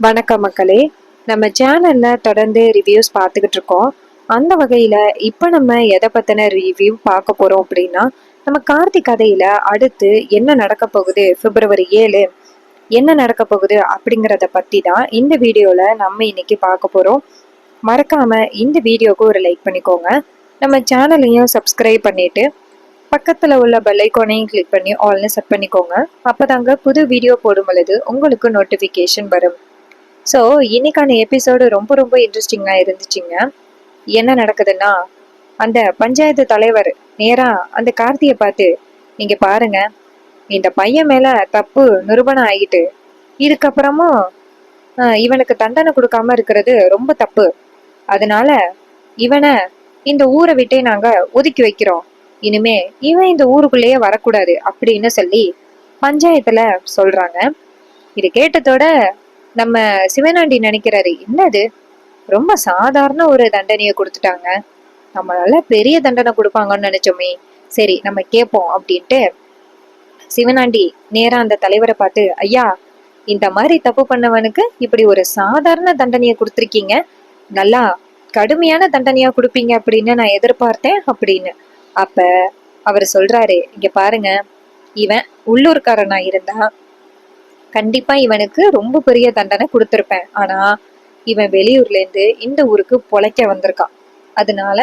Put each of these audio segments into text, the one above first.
வணக்கம் மக்களே. நம்ம சேனல்ல தொடர்ந்து ரிவ்யூஸ் பார்த்துக்கிட்டு இருக்கோம். அந்த வகையில இப்போ நம்ம எதை பத்தின ரிவ்யூ பார்க்க போறோம் அப்படின்னா நம்ம கார்த்திக் கதையில அடுத்து என்ன நடக்க போகுது பிப்ரவரி ஏழு என்ன நடக்க போகுது அப்படிங்கிறத பத்தி தான் இந்த வீடியோல நம்ம இன்னைக்கு பார்க்க போறோம். மறக்காம இந்த வீடியோக்கு ஒரு லைக் பண்ணிக்கோங்க. நம்ம சேனலையும் சப்ஸ்கிரைப் பண்ணிட்டு பக்கத்தில் உள்ள பெல்லைக்கோனையும் கிளிக் பண்ணி ஆல்னு செட் பண்ணிக்கோங்க. அப்போ தாங்க புது வீடியோ போடும் பொழுது உங்களுக்கு நோட்டிஃபிகேஷன் வரும். ஸோ இன்னைக்கான எபிசோடு ரொம்ப ரொம்ப இன்ட்ரெஸ்டிங்காக இருந்துச்சுங்க. என்ன நடக்குதுன்னா அந்த பஞ்சாயத்து தலைவர் நேராக அந்த கார்த்தியை பார்த்து நீங்கள் பாருங்க இந்த பையன் மேலே தப்பு நிரூபணம் ஆகிட்டு இதுக்கப்புறமும் இவனுக்கு தண்டனை கொடுக்காம இருக்கிறது ரொம்ப தப்பு. அதனால இவனை இந்த ஊரை விட்டே நாங்க ஒதுக்கி வைக்கிறோம். இனிமே இவன் இந்த ஊருக்குள்ளேயே வரக்கூடாது அப்படின்னு சொல்லி பஞ்சாயத்துல சொல்றாங்க. இது கேட்டதோட நம்ம சிவனாண்டி நினைக்கிறாரு என்னது? ரொம்ப சாதாரண ஒரு தண்டனையை கொடுத்துட்டாங்க. நம்மளால பெரிய தண்டனை கொடுப்பாங்கன்னு நினைச்சோமே. சரி நம்ம கேட்போம் அப்படின்ட்டு சிவனாண்டி நேரா அந்த தலைவரை பார்த்து ஐயா இந்த மாதிரி தப்பு பண்ணவனுக்கு இப்படி ஒரு சாதாரண தண்டனையை கொடுத்துருக்கீங்க. நல்லா கடுமையான தண்டனையா கொடுப்பீங்க அப்படின்னு நான் எதிர்பார்த்தேன் அப்படின்னு. அப்ப அவர் சொல்றாரு இங்க பாருங்க இவன் உள்ளூர்காரனா இருந்தா கண்டிப்பா இவனுக்கு ரொம்ப பெரிய தண்டனை கொடுத்துருப்பேன். ஆனா இவன் வெளியூர்ல இருந்து இந்த ஊருக்கு பொழைக்க வந்திருக்கான். அதனால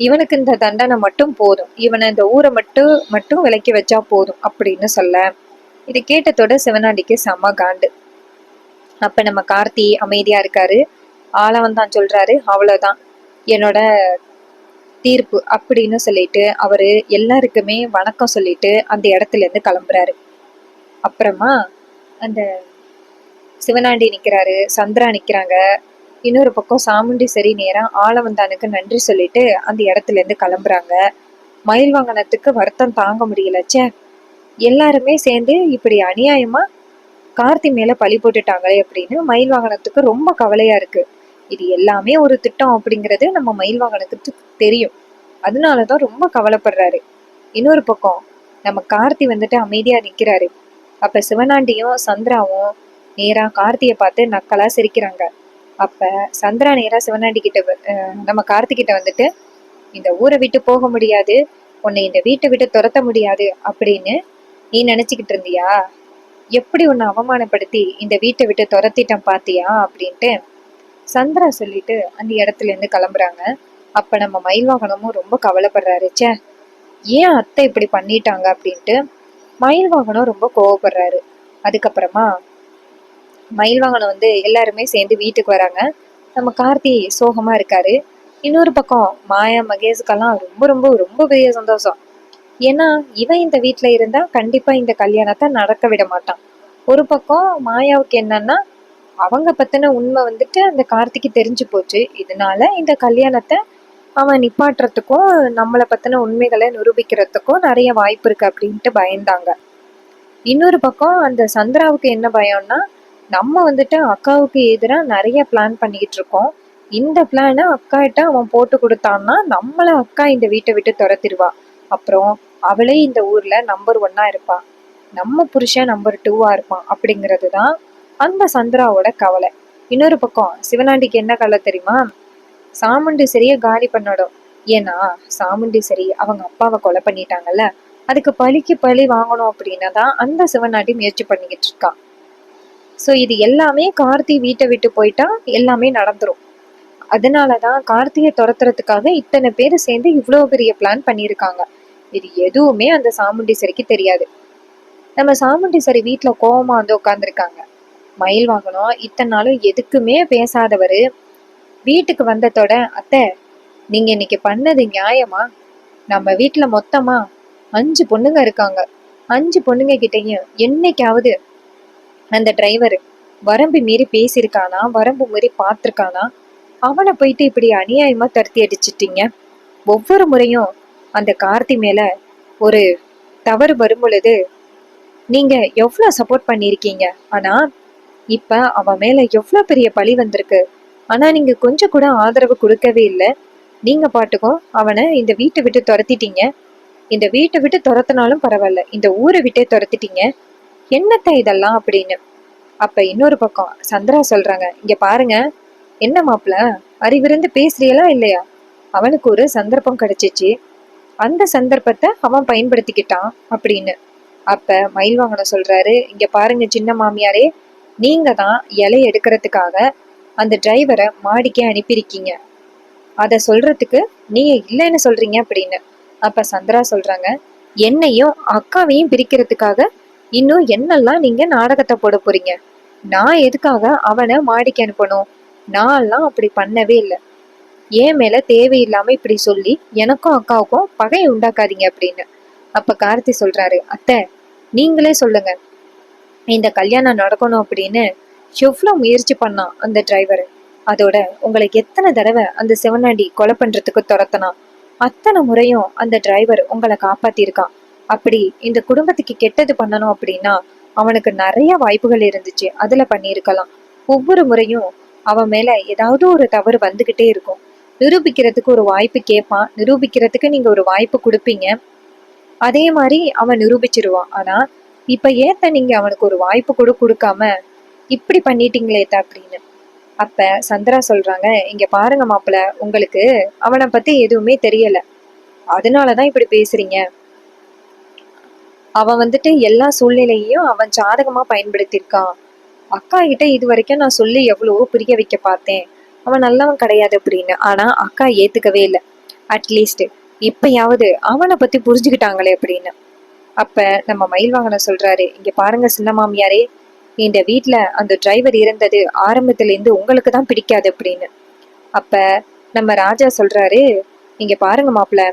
இவனுக்கு இந்த தண்டனை மட்டும் போதும். இவனை இந்த ஊரை மட்டும் மட்டும் விலக்கி வச்சா போதும் அப்படின்னு சொல்ல இது கேட்டதோட சிவனாண்டிக்கு செம காண்டு. அப்ப நம்ம கார்த்தி அமைதியா இருக்காரு. ஆளவன் தான் சொல்றாரு அவ்வளவுதான். என்னோட தீர்ப்பு அப்படின்னு சொல்லிட்டு அவரு எல்லாருக்குமே வணக்கம் சொல்லிட்டு அந்த இடத்துல இருந்து கிளம்புறாரு. அப்புறமா அந்த சிவனாண்டி நிற்கிறாரு சந்திரா நிற்கிறாங்க இன்னொரு பக்கம் சாமுண்டி சரி நேரம் ஆளவந்தானுக்கு நன்றி சொல்லிட்டு அந்த இடத்துல இருந்து கிளம்புறாங்க. மயில் வாகனத்துக்கு வருத்தம் தாங்க முடியல ச்சே. எல்லாருமே சேர்ந்து இப்படி அநியாயமா கார்த்தி மேல பழி போட்டுட்டாங்களே அப்படின்னு மயில் வாகனத்துக்கு ரொம்ப கவலையா இருக்கு. இது எல்லாமே ஒரு திட்டம் அப்படிங்கிறது நம்ம மயில் வாகனத்துக்கு தெரியும். அதனாலதான் ரொம்ப கவலைப்படுறாரு. இன்னொரு பக்கம் நம்ம கார்த்தி வந்துட்டு அமைதியா நிக்கிறாரு. அப்ப சிவனாண்டியும் சந்திராவும் நேரா கார்த்தியை பார்த்து நக்கலா சிரிக்கிறாங்க. அப்ப சந்திரா நேரா சிவனாண்டி கிட்ட நம்ம கார்த்திகிட்ட வந்துட்டு இந்த ஊரை விட்டு போக முடியாது. உன்னை இந்த வீட்டை விட்டு துரத்த முடியாது அப்படின்னு நீ நினைச்சுக்கிட்டு இருந்தியா? எப்படி உன்னை அவமானப்படுத்தி இந்த வீட்டை விட்டு துரத்திட்டேன் பாத்தியா? அப்படின்ட்டு சந்திரா சொல்லிட்டு அந்த இடத்துல இருந்து கிளம்புறாங்க. அப்ப நம்ம மயில் வாகனமும் ரொம்ப கவலைப்படுறாரு. ச்சே ஏன் அத்தை இப்படி பண்ணிட்டாங்க? அப்படின்ட்டு மயில் வாகனம் ரொம்ப கோவப்படுறாரு. அதுக்கப்புறமா மயில் வாகனம் வந்து எல்லாருமே சேர்ந்து வீட்டுக்கு வராங்க. நம்ம கார்த்தி சோகமா இருக்காரு. இன்னொரு பக்கம் மாயா மகேஷுக்கெல்லாம் ரொம்ப ரொம்ப ரொம்ப பெரிய சந்தோஷம். ஏன்னா இவன் இந்த வீட்டில் இருந்தா கண்டிப்பா இந்த கல்யாணத்தை நடக்க விட மாட்டான். ஒரு பக்கம் மாயாவுக்கு என்னன்னா அவங்க பத்தின உண்மை வந்துட்டு அந்த கார்த்திக்கு தெரிஞ்சு போச்சு. இதனால இந்த கல்யாணத்தை அவன் நிப்பாட்டுறதுக்கும் நம்மளை பற்றின உண்மைகளை நிரூபிக்கிறதுக்கும் நிறைய வாய்ப்பு இருக்குது அப்படின்ட்டு பயந்தாங்க. இன்னொரு பக்கம் அந்த சந்திராவுக்கு என்ன பயம்னா நம்ம வந்துட்டு அக்காவுக்கு எதிராக நிறைய பிளான் பண்ணிக்கிட்டு இருக்கோம். இந்த பிளானை அக்காட்ட அவன் போட்டு கொடுத்தான்னா நம்மளை அக்கா இந்த வீட்டை விட்டு துரத்திடுவா. அப்புறம் அவளே இந்த ஊரில் நம்பர் ஒன்னாக இருப்பா. நம்ம புருஷன் நம்பர் டூவாக இருப்பான் அப்படிங்கிறது தான் அந்த சந்திராவோட கவலை. இன்னொரு பக்கம் சிவனாண்டிக்கு என்ன கவலை தெரியுமா? சாமுண்டி சரியை காலி பண்ணணும். ஏன்னா சாமுண்டி சரி அவங்க அப்பாவை கொலை பண்ணிட்டாங்கல்ல அதுக்கு பழிக்கு பழி வாங்கணும் அப்படின்னா தான் அந்த சிவநாட்டி முயற்சி பண்ணிக்கிட்டு இருக்கான் ஸோ இது எல்லாமே கார்த்தி வீட்டை விட்டு போயிட்டா எல்லாமே நடந்துரும். அதனாலதான் கார்த்தியை துரத்துறதுக்காக இத்தனை பேர் சேர்ந்து இவ்வளோ பெரிய பிளான் பண்ணியிருக்காங்க. இது எதுவுமே அந்த சாமுண்டி சரிக்கு தெரியாது. நம்ம சாமுண்டி சரி வீட்டில் கோவமா வந்து உட்காந்துருக்காங்க மயில் வாங்கணும் இத்தனை நாளும் எதுக்குமே பேசாதவர் வீட்டுக்கு வந்ததோட அத்தை நீங்க இன்னைக்கு பண்ணது நியாயமா? நம்ம வீட்டுல மொத்தமா அஞ்சு பொண்ணுங்க இருக்காங்க. அஞ்சு பொண்ணுங்க கிட்டேயும் என்னைக்காவது அந்த டிரைவர் வரம்பு மீறி பேசியிருக்கானா வரம்பு மீறி பார்த்துருக்கானா? அவனை போயிட்டு இப்படி அநியாயமா தருத்தி அடிச்சிட்டீங்க. ஒவ்வொரு முறையும் அந்த கார்த்தி மேல ஒரு தவறு வரும் பொழுது நீங்க சப்போர்ட் பண்ணியிருக்கீங்க? ஆனா இப்ப அவன் மேல எவ்வளோ பெரிய பழி வந்திருக்கு? ஆனா நீங்க கொஞ்சம் கூட ஆதரவு கொடுக்கவே இல்லை. நீங்க பாட்டுக்கும் அவனை இந்த வீட்டை விட்டு துரத்திட்டீங்க. இந்த வீட்டை விட்டு துரத்தினாலும் பரவாயில்ல. இந்த ஊரை விட்டே துரத்திட்டீங்க. என்னத்த இதெல்லாம் அப்படின்னு. அப்ப இன்னொரு பக்கம் சந்திரா சொல்றாங்க இங்க பாருங்க. என்ன மாப்பிள? அறிவிருந்து பேசுறீங்களா இல்லையா? அவனுக்கு ஒரு சந்தர்ப்பம் கிடைச்சிச்சு. அந்த சந்தர்ப்பத்தை அவன் பயன்படுத்திக்கிட்டான் அப்படின்னு. அப்ப மயில்வாங்கன சொல்றாரு இங்க பாருங்க சின்ன மாமியாரே. நீங்க தான் இலை எடுக்கிறதுக்காக அந்த டிரைவரை மாடிக்கே அனுப்பியிருக்கீங்க. அதை சொல்றதுக்கு நீங்க இல்லைன்னு சொல்றீங்க அப்படின்னு. அப்ப சந்திரா சொல்றாங்க என்னையும் அக்காவையும் பிரிக்கிறதுக்காக இன்னும் என்னெல்லாம் நீங்க நாடகத்தை போட போறீங்க? நான் எதுக்காக அவனை மாடிக்கு அனுப்பணும்? நான்லாம் அப்படி பண்ணவே இல்லை. ஏன் மேல தேவையில்லாம இப்படி சொல்லி எனக்கும் அக்காவுக்கும் பகையை உண்டாக்காதீங்க அப்படின்னு. அப்ப கார்த்தி சொல்றாரு அத்தை நீங்களே சொல்லுங்க. இந்த கல்யாணம் நடக்கணும் அப்படின்னு எவ்வளோ முயற்சி பண்ணான் அந்த டிரைவர் அதோட உங்களை எத்தனை தடவை அந்த சிவனாண்டி கொலை பண்ணுறதுக்கு துரத்தனான் அத்தனை முறையும் அந்த டிரைவர் உங்களை காப்பாத்திருக்கான் அப்படி இந்த குடும்பத்துக்கு கெட்டது பண்ணணும் அப்படின்னா அவனுக்கு நிறைய வாய்ப்புகள் இருந்துச்சு. அதில் பண்ணியிருக்கலாம். ஒவ்வொரு முறையும் அவன் மேலே ஏதாவது ஒரு தவறு வந்துக்கிட்டே இருக்கும். நிரூபிக்கிறதுக்கு ஒரு வாய்ப்பு கேட்பான் நிரூபிக்கிறதுக்கு நீங்கள் ஒரு வாய்ப்பு கொடுப்பீங்க. அதே மாதிரி அவன் நிரூபிச்சிருவான். ஆனால் இப்போ ஏத்த நீங்கள் அவனுக்கு ஒரு வாய்ப்பு கூட கொடுக்காம இப்படி பண்ணிட்டீங்களே அப்படின்னு. அப்ப சந்திரா சொல்றாங்க இங்க பாருங்க மாப்பிள்ள உங்களுக்கு அவனை பத்தி எதுவுமே தெரியல. அதனாலதான் இப்படி பேசுறீங்க. அவன் வந்துட்டு எல்லா சூழ்நிலையையும் அவன் சாதகமா பயன்படுத்தியிருக்கான். அக்கா கிட்ட இது வரைக்கும் நான் சொல்லி எவ்வளவோ புரிய வைக்க பார்த்தேன். அவன் நல்லவன் கிடையாது அப்படின்னு. ஆனா அக்கா ஏத்துக்கவே இல்லை. அட்லீஸ்ட் இப்பயாவது அவனை பத்தி புரிஞ்சுக்கிட்டாங்களே அப்படின்னு. அப்ப நம்ம மயில் வாங்கின சொல்றாரு இங்க பாருங்க சின்ன மாமியாரே இந்த வீட்ல அந்த டிரைவர் இருந்தது ஆரம்பத்துல இருந்து உங்களுக்கு தான் பிடிக்காது அப்படின்னு. அப்ப நம்ம ராஜா சொல்றாரு இங்க பாருங்க மாப்பிள்ள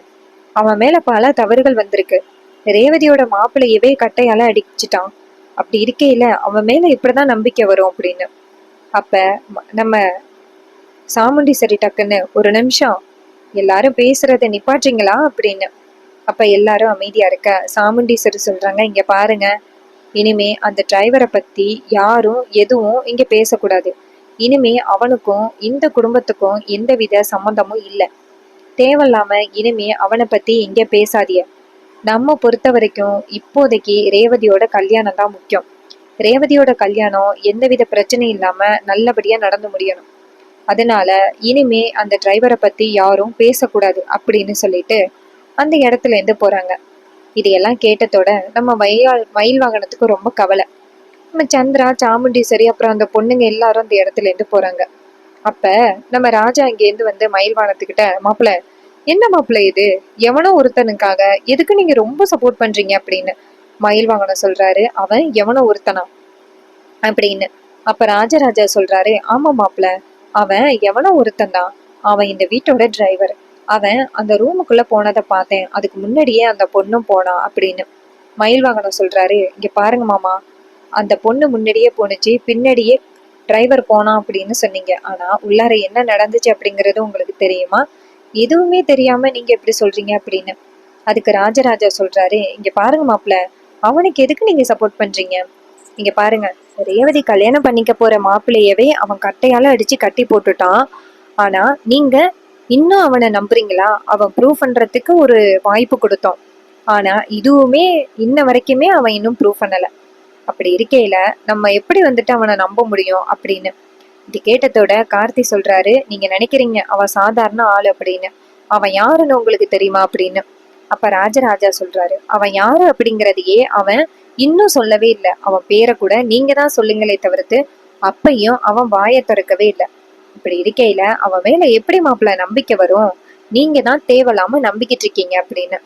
அவன் மேல பல தவறுகள் வந்திருக்கு. ரேவதியோட மாப்பிள்ளையவே கட்டையால அடிச்சிட்டான். அப்படி இருக்கையில் அவன் மேல இப்படிதான் நம்பிக்கை வரும் அப்படின்னு. அப்ப நம்ம சாமுண்டி சரி டக்குன்னு ஒரு நிமிஷம் எல்லாரும் பேசுறத நிப்பாட்டுறீங்களா? அப்படின்னு. அப்ப எல்லாரும் அமைதியா இருக்க சாமுண்டீஸ்வரி சொல்றாங்க இங்க பாருங்க இனிமே அந்த டிரைவரை பத்தி யாரும் எதுவும் இங்க பேசக்கூடாது. இனிமே அவனுக்கும் இந்த குடும்பத்துக்கும் எந்தவித சம்மந்தமும் இல்லை. தேவையில்லாம இனிமே அவனை பத்தி இங்க பேசாதிய நம்ம பொறுத்த வரைக்கும் இப்போதைக்கு ரேவதியோட கல்யாணம் தான் முக்கியம். ரேவதியோட கல்யாணம் எந்தவித பிரச்சனையும் இல்லாம நல்லபடியா நடந்து முடியணும். அதனால இனிமே அந்த டிரைவரை பத்தி யாரும் பேசக்கூடாது அப்படின்னு சொல்லிட்டு அந்த இடத்துல இருந்து போறாங்க. இதையெல்லாம் கேட்டதோட நம்ம வயல் மயில் வாகனத்துக்கு ரொம்ப கவலை. நம்ம சந்திரா சாமுண்டீஸ்வரி அப்புறம் அந்த பொண்ணுங்க எல்லாரும் அந்த இடத்துல இருந்து போறாங்க. அப்ப நம்ம ராஜா இங்கேருந்து வந்து மயில் வாகனத்துக்கிட்ட மாப்பிள்ள என்ன மாப்பிள்ள இது? எவனோ ஒருத்தனுக்காக எதுக்கு நீங்க ரொம்ப சப்போர்ட் பண்றீங்க? அப்படின்னு மயில் வாகனம் சொல்றாரு. அவன் எவனோ ஒருத்தனா? அப்படின்னு. அப்ப ராஜராஜா சொல்றாரு ஆமா மாப்பிள்ள அவன் எவனோ ஒருத்தன் தான். அவன் இந்த வீட்டோட டிரைவர் அவன் அந்த ரூமுக்குள்ள போனதை பார்த்தேன். அதுக்கு முன்னாடியே அந்த பொண்ணும் போனான் அப்படின்னு. மயில் வாகனம் சொல்றாரு. இங்க பாருங்க மாமா. அந்த பொண்ணு முன்னாடியே போனுச்சு பின்னாடியே டிரைவர் போனான் அப்படின்னு சொன்னீங்க. ஆனா உள்ளார என்ன நடந்துச்சு அப்படிங்கிறது உங்களுக்கு தெரியுமா? எதுவுமே தெரியாம நீங்க எப்படி சொல்றீங்க அப்படின்னு. அதுக்கு ராஜராஜா சொல்றாரு. இங்க பாருங்க மாப்பிள்ள. அவனுக்கு எதுக்கு நீங்க சப்போர்ட் பண்றீங்க? இங்க பாருங்க. ரேவதி கல்யாணம் பண்ணிக்க போற மாப்பிள்ளையவே அவன் கட்டையால அடிச்சு கட்டி போட்டுட்டான். ஆனா நீங்க இன்னும் அவனை நம்புறீங்களா? அவன் ப்ரூவ் பண்றதுக்கு ஒரு வாய்ப்பு கொடுத்தோம். ஆனா இதுவுமே இன்ன வரைக்குமே அவன் இன்னும் ப்ரூவ் பண்ணல. அப்படி இருக்கையில நம்ம எப்படி வந்துட்டு அவனை நம்ப முடியும் அப்படின்னு? இது கேட்டதோட கார்த்தி சொல்றாரு நீங்க நினைக்கிறீங்க அவன் சாதாரண ஆள் அப்படின்னு. அவன் யாருன்னு உங்களுக்கு தெரியுமா? அப்படின்னு. அப்ப ராஜராஜா சொல்றாரு அவன் யாரு அப்படிங்கிறதையே அவன் இன்னும் சொல்லவே இல்லை. அவன் பேரை கூட நீங்க தான் சொல்லுங்களே தவிர்த்து அப்பையும் அவன் வாயை திறக்கவே இல்லை. இப்படி இருக்கையில அவன் மேல எப்படி மாப்பிள்ள நம்பிக்கை வரும்? நீங்க தான் தேவையில்லாம நம்பிக்கிட்டு இருக்கீங்க அப்படின்னு.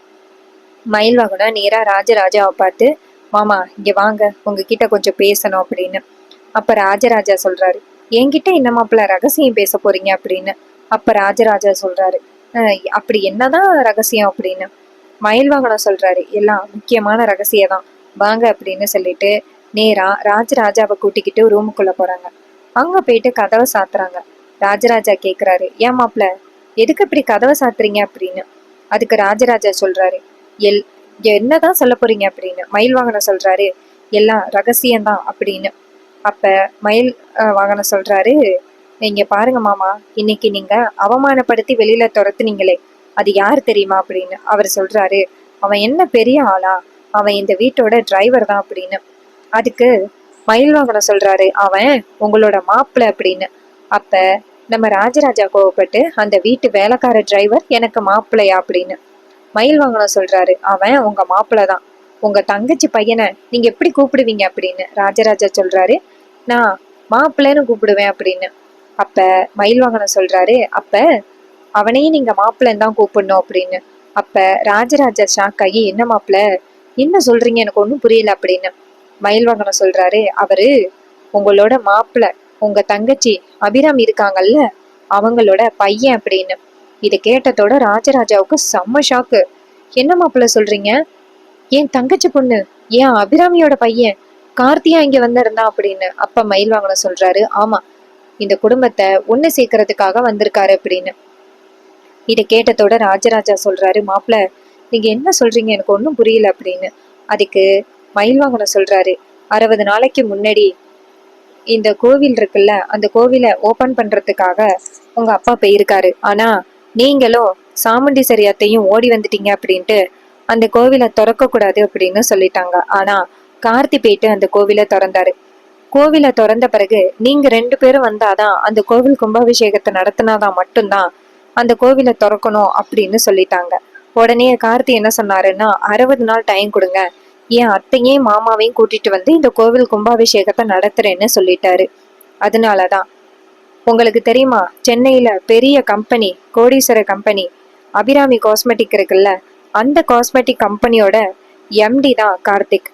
மயில்வாகனா நேரா ராஜராஜாவை பார்த்து மாமா இங்க வாங்க உங்ககிட்ட கொஞ்சம் பேசணும் அப்படின்னு. அப்ப ராஜராஜா சொல்றாரு என்கிட்ட என்ன மாப்பிள்ள ரகசியம் பேச போறீங்க? அப்படின்னு. அப்ப ராஜராஜா சொல்றாரு "அஹ், அப்படி என்னதான் ரகசியம்? அப்படின்னு. மயில்வாகனம் சொல்றாரு எல்லாம் முக்கியமான ரகசியம் தான். வாங்க அப்படின்னு சொல்லிட்டு நேரா ராஜராஜாவை கூட்டிக்கிட்டு ரூமுக்குள்ள போறாங்க. அங்க போயிட்டு கதவை சாத்துறாங்க. ராஜராஜா கேட்குறாரு ஏன் மாப்பிள எதுக்கு இப்படி கதவை சாத்துறீங்க? அப்படின்னு. அதுக்கு ராஜராஜா சொல்றாரு. எல் என்னதான் சொல்ல போறீங்க? அப்படின்னு. மயில் வாகனம் சொல்றாரு. எல்லாம் ரகசியம்தான் அப்படின்னு. அப்ப மயில் அஹ், வாகனம் சொல்றாரு. நீங்க பாருங்க மாமா இன்னைக்கு நீங்க அவமானப்படுத்தி வெளியில துரத்துனீங்களே அது யார் தெரியுமா? அப்படின்னு. அவர் சொல்றாரு. அவன் என்ன பெரிய ஆளா? அவன் இந்த வீட்டோட டிரைவர் தான் அப்படின்னு. அதுக்கு மயில் வாகனம் சொல்றாரு. அவன் உங்களோட மாப்பிள்ள அப்படின்னு. அப்ப நம்ம ராஜராஜா கோவப்பட்டு அந்த வீட்டு வேலைக்கார டிரைவர் எனக்கு மாப்பிள்ளையா அப்படின்னு. மயில் வாங்கணும் சொல்றாரு. அவன் உங்க மாப்பிள்ள தான். உங்க தங்கச்சி பையனை நீங்க எப்படி கூப்பிடுவீங்க அப்படின்னு ராஜராஜா சொல்றாரு. நான் மாப்பிள்ளைன்னு கூப்பிடுவேன் அப்படின்னு. அப்ப மயில் வாகனம் சொல்றாரு. அப்ப அவனையும் நீங்க மாப்பிள்ளைன்னு தான் கூப்பிடணும் அப்படின்னு. அப்ப ராஜராஜா ஷாக் ஆகி என்ன மாப்பிள்ள? என்ன சொல்றீங்க? எனக்கு ஒன்றும் புரியல அப்படின்னு. மயில் வாகனம் சொல்றாரு. அவரு உங்களோட மாப்பிள்ள. உங்க தங்கச்சி அபிராமி இருக்காங்கல்ல அவங்களோட பையன் அப்படின்னு. இதை கேட்டதோட ராஜராஜாவுக்கு செம்ம ஷாக்கு என்ன மாப்பிள்ள சொல்றீங்க? என் தங்கச்சி பொண்ணு ஏன் அபிராமியோட பையன் கார்த்தியா இங்க வந்திருந்தா அப்படின்னு அப்ப மயில் வாங்கின சொல்றாரு. ஆமா இந்த குடும்பத்தை ஒண்ணு சேர்க்கறதுக்காக வந்திருக்காரு அப்படின்னு. இதை கேட்டதோட ராஜராஜா சொல்றாரு மாப்பிள்ள நீங்க என்ன சொல்றீங்க? எனக்கு ஒன்றும் புரியல அப்படின்னு. அதுக்கு மயில் வாங்கின சொல்றாரு அறுபது நாளைக்கு முன்னாடி இந்த கோவில் இருக்குல்ல அந்த கோவிலை ஓபன் பண்றதுக்காக உங்க அப்பா போயிருக்காரு. ஆனா நீங்களும் சாமுண்டி சரியாத்தையும் ஓடி வந்துட்டீங்க அப்படின்ட்டு அந்த கோவிலை திறக்க கூடாது அப்படின்னு சொல்லிட்டாங்க. ஆனா கார்த்தி போயிட்டு அந்த கோவிலை திறந்தாரு. கோவிலை திறந்த பிறகு நீங்க ரெண்டு பேரும் வந்தாதான் அந்த கோவில் கும்பாபிஷேகத்தை நடத்தினாதான் மட்டும்தான் அந்த கோவிலை திறக்கணும் அப்படின்னு சொல்லிட்டாங்க. உடனே கார்த்தி என்ன சொன்னாருன்னா அறுபது நாள் டைம் கொடுங்க. என் அத்தையும் மாமாவையும் கூட்டிட்டு வந்து இந்த கோவில் கும்பாபிஷேகத்தை நடத்துறேன்னு சொல்லிட்டாரு. அதனாலதான். உங்களுக்கு தெரியுமா? சென்னையில பெரிய கம்பெனி கோடீஸ்வர கம்பெனி அபிராமி காஸ்மெட்டிக் இருக்குல்ல? அந்த காஸ்மெட்டிக் கம்பெனியோட எம்டி தான் கார்த்திக்.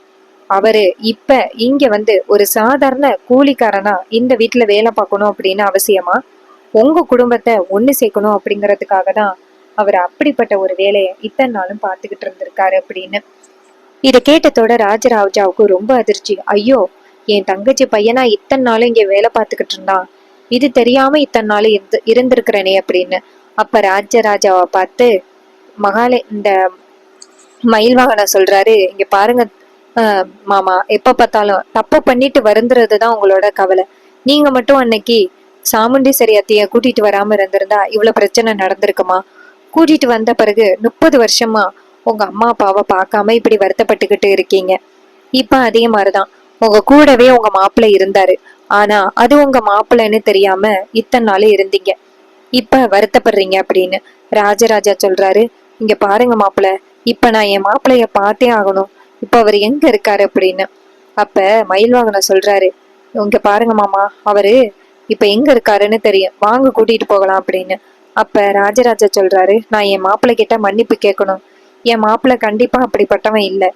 அவரு இப்ப இங்க வந்து ஒரு சாதாரண கூலிக்காரனா இந்த வீட்டுல வேலை பார்க்கணும் அப்படின்னு அவசியமா? உங்க குடும்பத்தை ஒண்ணு சேர்க்கணும் அப்படிங்கறதுக்காக தான் அவர் அப்படிப்பட்ட ஒரு வேலையை இத்தனை நாளும் பார்த்துக்கிட்டு இருந்திருக்காரு அப்படின்னு. இதை கேட்டதோட ராஜராஜாவுக்கு ரொம்ப அதிர்ச்சி. ஐயோ என் தங்கச்சி பையனா இத்தனை நாளும் இங்க வேலை பார்த்துக்கிட்டு இருந்தான் இது தெரியாம இத்தனை நாள் இருந்து இருந்திருக்கிறனே அப்படின்னு. அப்ப ராஜராஜாவை பார்த்து மகாலே இந்த மயில் வாகனம் சொல்றாரு இங்க பாருங்க மாமா எப்ப பார்த்தாலும் தப்பு பண்ணிட்டு வருந்துறது தான் உங்களோட கவலை. நீங்க மட்டும் அன்னைக்கு சாமுண்டீஸ்வரி அத்தைய கூட்டிட்டு வராம இருந்திருந்தா இவ்வளவு பிரச்சனை நடந்திருக்குமா? கூட்டிட்டு வந்த பிறகு முப்பது வருஷமா உங்க அம்மா அப்பாவை பார்க்காம இப்படி வருத்தப்பட்டுக்கிட்டு இருக்கீங்க. இப்ப அதே மாதிரிதான். உங்க கூடவே உங்க மாப்பிள்ளை இருந்தாரு. ஆனா அது உங்க மாப்பிள்ளைன்னு தெரியாம இத்தனை நாள் இருந்தீங்க. இப்ப வருத்தப்படுறீங்க அப்படின்னு ராஜராஜா சொல்றாரு. இங்க பாருங்க மாப்பிள்ள இப்ப நான் என் மாப்பிள்ளைய பார்த்தே ஆகணும். இப்ப அவர் எங்க இருக்காரு அப்படின்னு. அப்ப மயில்வாகன சொல்றாரு. இங்க பாருங்க மாமா அவரு இப்ப எங்க இருக்காருன்னு தெரியும். வாங்க கூட்டிட்டு போகலாம் அப்படின்னு. அப்ப ராஜராஜா சொல்றாரு நான் என் மாப்பிள்ளை கிட்ட மன்னிப்பு கேட்கணும். என் மாப்பிள்ள கண்டிப்பா அப்படிப்பட்டவன் இல்லை.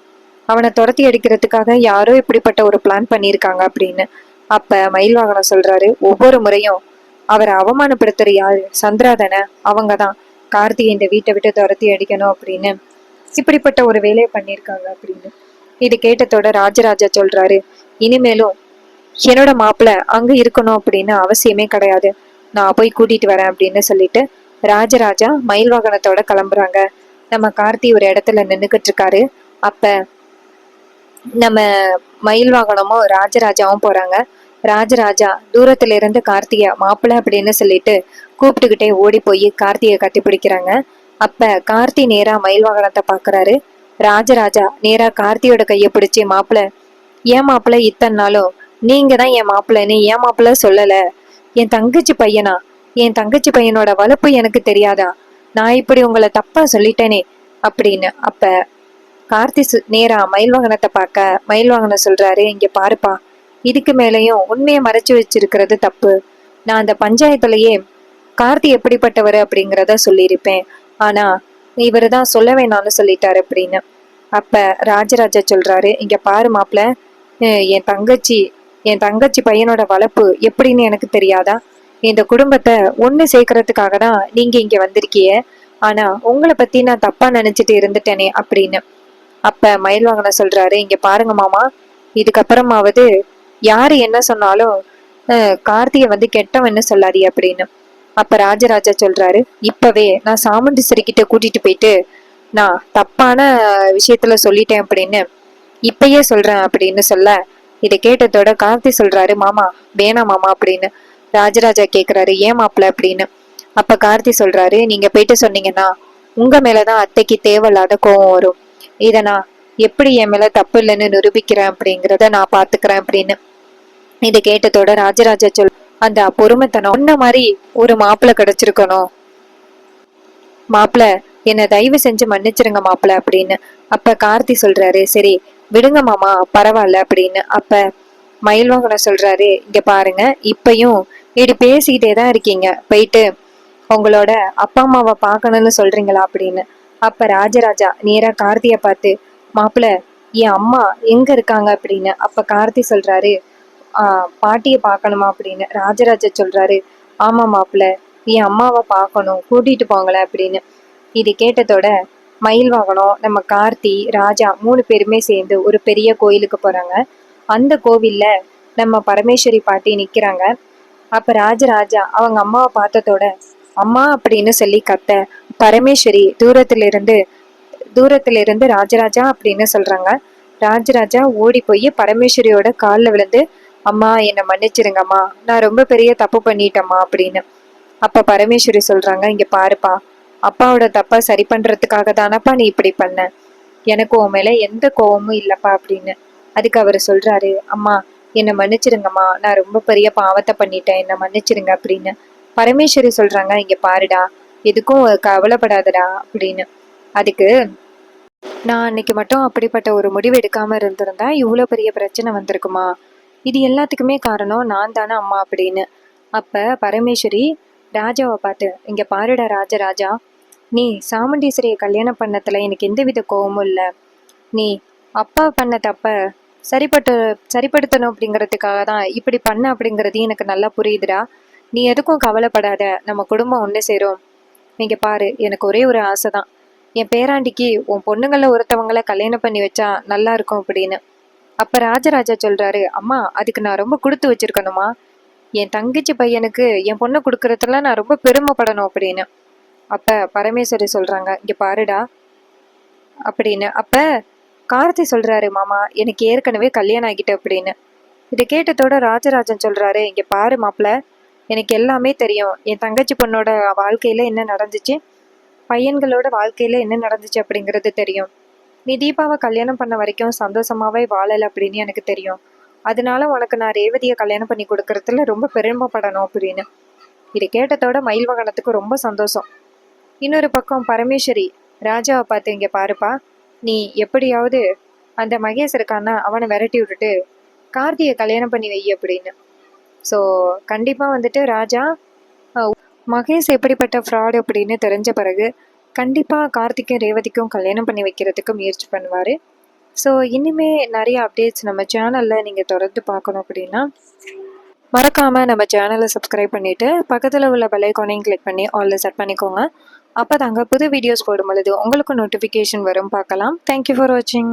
அவனை துரத்தி அடிக்கிறதுக்காக யாரோ இப்படிப்பட்ட ஒரு பிளான் பண்ணியிருக்காங்க அப்படின்னு. அப்ப மயில் வாகனம் சொல்றாரு ஒவ்வொரு முறையும் அவரை அவமானப்படுத்துற யாரு? சந்திராதனை அவங்க தான். கார்த்திகை இந்த வீட்டை விட்டு துரத்தி அடிக்கணும் அப்படின்னு. இப்படிப்பட்ட ஒரு வேலையை பண்ணியிருக்காங்க அப்படின்னு. இது கேட்டதோட ராஜராஜா சொல்றாரு இனிமேலும் என்னோட மாப்பிள்ள அங்க இருக்கணும் அப்படின்னு அவசியமே கிடையாது. நான் போய் கூட்டிட்டு வரேன் அப்படின்னு சொல்லிட்டு ராஜராஜா மயில் வாகனத்தோட கிளம்புறாங்க. நம்ம கார்த்தி ஒரு இடத்துல நின்றுக்கிட்டு இருக்காரு அப்ப நம்ம மயில் வாகனமும் ராஜராஜாவும் போறாங்க. ராஜராஜா தூரத்துல இருந்து கார்த்திகை மாப்பிள்ளை அப்படின்னு சொல்லிட்டு கூப்பிட்டுக்கிட்டே ஓடி போய் கார்த்திகை கட்டி பிடிக்கிறாங்க அப்ப கார்த்தி நேரா மயில் வாகனத்தை பாக்குறாரு. ராஜராஜா நேரா கார்த்தியோட கையை பிடிச்சி மாப்பிள்ள ஏன் மாப்பிள்ள இத்தனை நாளும்? நீங்க தான் என் மாப்பிள்ளைன்னு ஏன் மாப்பிள்ள சொல்லல? என் தங்கச்சி பையனா? என் தங்கச்சி பையனோட வளர்ப்பு எனக்கு தெரியாதா? நான் இப்படி உங்களை தப்பா சொல்லிட்டேனே அப்படின்னு. அப்ப கார்த்தி சு- நேரா மயில் வாகனத்தை பார்க்க மயில் வாகனம் சொல்றாரு இங்க பாருப்பா இதுக்கு மேலேயும் உண்மையை மறைச்சு வச்சிருக்கிறது தப்பு. நான் அந்த பஞ்சாயத்துலயே கார்த்தி எப்படிப்பட்டவர் அப்படிங்கிறத சொல்லியிருப்பேன். ஆனா இவரு தான் சொல்ல வேணாம்னு சொல்லிட்டாரு அப்படின்னு. அப்ப ராஜராஜா சொல்றாரு இங்க பாரு மாப்பிள்ள என் தங்கச்சி என் தங்கச்சி பையனோட வளர்ப்பு எப்படின்னு எனக்கு தெரியாதா? இந்த குடும்பத்தை ஒண்ணு சேர்க்கறதுக்காக தான் நீங்க இங்க வந்திருக்கிய ஆனா உங்களை பத்தி நான் தப்பா நினைச்சிட்டு இருந்துட்டேனே அப்படின்னு. அப்ப மயில்வாகனம் சொல்றாரு இங்க பாருங்க மாமா இதுக்கப்புறமாவது யாரு என்ன சொன்னாலும் கார்த்திகை வந்து கெட்டவன்னு சொல்லாதி அப்படின்னு. அப்ப ராஜராஜா சொல்றாரு இப்பவே நான் சாமுண்டி கிட்ட கூட்டிட்டு போயிட்டு நான் தப்பான விஷயத்துல சொல்லிட்டேன் அப்படின்னு. இப்பயே சொல்றேன் அப்படின்னு சொல்ல இதை கேட்டதோட கார்த்தி சொல்றாரு மாமா வேணாம் மாமா அப்படின்னு. ராஜராஜா கேட்குறாரு ஏன் மாப்பிள்ள அப்படின்னு? அப்ப கார்த்தி சொல்றாரு நீங்க போயிட்டு சொன்னீங்கன்னா உங்க மேலதான் அத்தைக்கு தேவையில்லாத கோவம் வரும். இதை நான் எப்படி என் மேல தப்பு இல்லைன்னு நிரூபிக்கிறேன் அப்படிங்கிறத நான் பாத்துக்கிறேன் அப்படின்னு. இதை கேட்டதோட ராஜராஜா சொல் அந்த பொறுமைத்தனம் உன்ன மாதிரி ஒரு மாப்பிள்ள கிடைச்சிருக்கணும். மாப்பிள்ள என்ன தயவு செஞ்சு மன்னிச்சிருங்க மாப்பிள்ள அப்படின்னு. அப்ப கார்த்தி சொல்றாரு சரி விடுங்க மாமா பரவாயில்ல அப்படின்னு. அப்ப மயில்வாகனம் சொல்றாரு இங்க பாருங்க இப்பயும் இப்படி பேசிக்கிட்டே தான் இருக்கீங்க. போயிட்டு உங்களோட அப்பா அம்மாவை பார்க்கணும்னு சொல்றீங்களா அப்படின்னு. அப்ப ராஜராஜா நேரா கார்த்திய பார்த்து மாப்பிள்ள என் அம்மா எங்க இருக்காங்க? அப்படின்னு. அப்ப கார்த்தி சொல்றாரு ஆஹ் பாட்டிய பார்க்கணுமா? அப்படின்னு. ராஜராஜா சொல்றாரு ஆமா மாப்பிள்ள என் அம்மாவை பார்க்கணும். கூட்டிட்டு போங்களேன் அப்படின்னு. இது கேட்டதோட மயில் வாகனம் நம்ம கார்த்தி ராஜா மூணு பேருமே சேர்ந்து ஒரு பெரிய கோயிலுக்கு போறாங்க. அந்த கோவில்ல நம்ம பரமேஸ்வரி பாட்டி நிக்கிறாங்க. அப்ப ராஜராஜா அவங்க அம்மாவை பார்த்ததோட அம்மா அப்படின்னு சொல்லி கத்த பரமேஸ்வரி தூரத்திலிருந்து இருந்து இருந்து ராஜராஜா அப்படின்னு சொல்றாங்க. ராஜராஜா ஓடி போய் பரமேஸ்வரியோட காலில் விழுந்து அம்மா என்னை மன்னிச்சிருங்கம்மா. நான் ரொம்ப பெரிய தப்பு பண்ணிட்டேம்மா அப்படின்னு. அப்ப பரமேஸ்வரி சொல்றாங்க இங்க பாருப்பா அப்பாவோட தப்பை சரி பண்றதுக்காக தானப்பா நீ இப்படி பண்ண. எனக்கு உன் மேல எந்த கோவமும் இல்லப்பா அப்படின்னு. அதுக்கு அவர் சொல்றாரு அம்மா என்னை மன்னிச்சிருங்கம்மா. நான் ரொம்ப பெரிய பாவத்தை பண்ணிட்டேன். என்னை மன்னிச்சிருங்க அப்படின்னு பரமேஸ்வரி சொல்றாங்க. இங்க பாருடா. எதுக்கும் கவலைப்படாதடா அப்படின்னு. அதுக்கு நான் அன்னைக்கு மட்டும் அப்படிப்பட்ட ஒரு முடிவு எடுக்காம இருந்திருந்தா இவ்வளோ பெரிய பிரச்சனை வந்திருக்குமா? இது எல்லாத்துக்குமே காரணம் நான் தானே அம்மா அப்படின்னு. அப்ப பரமேஸ்வரி ராஜாவை பார்த்து இங்க பாருடா ராஜராஜா நீ சாமுண்டீஸ்வரியை கல்யாணம் பண்ணத்துல எனக்கு எந்தவித கோவமும் இல்லை. நீ அப்பா பண்ண தப்ப சரிப்பட்டு சரிப்படுத்தணும் அப்படிங்கிறதுக்காக தான் இப்படி பண்ண அப்படிங்கிறது எனக்கு நல்லா புரியுதுடா. நீ எதுக்கும் கவலைப்படாத. நம்ம குடும்பம் ஒன்று சேரும். நீங்கள் பாரு எனக்கு ஒரே ஒரு ஆசை தான் என் பேராண்டிக்கு உன் பொண்ணுங்களில் ஒருத்தவங்கள கல்யாணம் பண்ணி வச்சா நல்லா இருக்கும் அப்படின்னு. அப்போ ராஜராஜா சொல்கிறாரு அம்மா அதுக்கு நான் ரொம்ப கொடுத்து வச்சிருக்கணுமா? என் தங்கச்சி பையனுக்கு என் பொண்ணை கொடுக்கறதுல நான் ரொம்ப பெருமைப்படணும் அப்படின்னு. அப்போ பரமேஸ்வரி சொல்கிறாங்க இங்கே பாருடா அப்படின்னு. அப்போ கார்த்தி சொல்கிறாரு மாமா எனக்கு ஏற்கனவே கல்யாணம் ஆகிட்டு அப்படின்னு. இதை கேட்டதோட ராஜராஜன் சொல்கிறாரு இங்கே பாரு மாப்பிள்ள எனக்கு எல்லாமே தெரியும். என் தங்கச்சி பொண்ணோட வாழ்க்கையில் என்ன நடந்துச்சு? பையன்களோட வாழ்க்கையில் என்ன நடந்துச்சு அப்படிங்கிறது தெரியும். நீ தீபாவை கல்யாணம் பண்ண வரைக்கும் சந்தோஷமாகவே வாழலை அப்படின்னு எனக்கு தெரியும். அதனால உனக்கு நான் ரேவதியை கல்யாணம் பண்ணி கொடுக்கறதுல ரொம்ப பெருமைப்படணும் அப்படின்னு. இதை கேட்டதோட மயில் வாகனத்துக்கு ரொம்ப சந்தோஷம். இன்னொரு பக்கம் பரமேஸ்வரி ராஜாவை பார்த்து இங்கே பாருப்பா நீ எப்படியாவது அந்த மகேஷ் இருக்கான்னா அவனை விரட்டி விட்டுட்டு கார்த்தியை கல்யாணம் பண்ணி வை அப்படின்னு. ஸோ கண்டிப்பாக வந்துட்டு ராஜா மகேஷ் எப்படிப்பட்ட ஃப்ராடு அப்படின்னு தெரிஞ்ச பிறகு கண்டிப்பாக கார்த்திக்கும் ரேவதிக்கும் கல்யாணம் பண்ணி வைக்கிறதுக்கு முயற்சி பண்ணுவார். ஸோ இனிமே நிறைய அப்டேட்ஸ் நம்ம சேனலில் நீங்கள் தொடர்ந்து பார்க்கணும் அப்படின்னா மறக்காமல் நம்ம சேனலை சப்ஸ்கிரைப் பண்ணிவிட்டு பக்கத்தில் உள்ள பெல் கிளிக் பண்ணி ஆல்ல செட் பண்ணிக்கோங்க. அப்போ தாங்க புது வீடியோஸ் போடும் பொழுது உங்களுக்கு நோட்டிஃபிகேஷன் வரும். பார்க்கலாம். தேங்க்யூ ஃபார் வாட்சிங்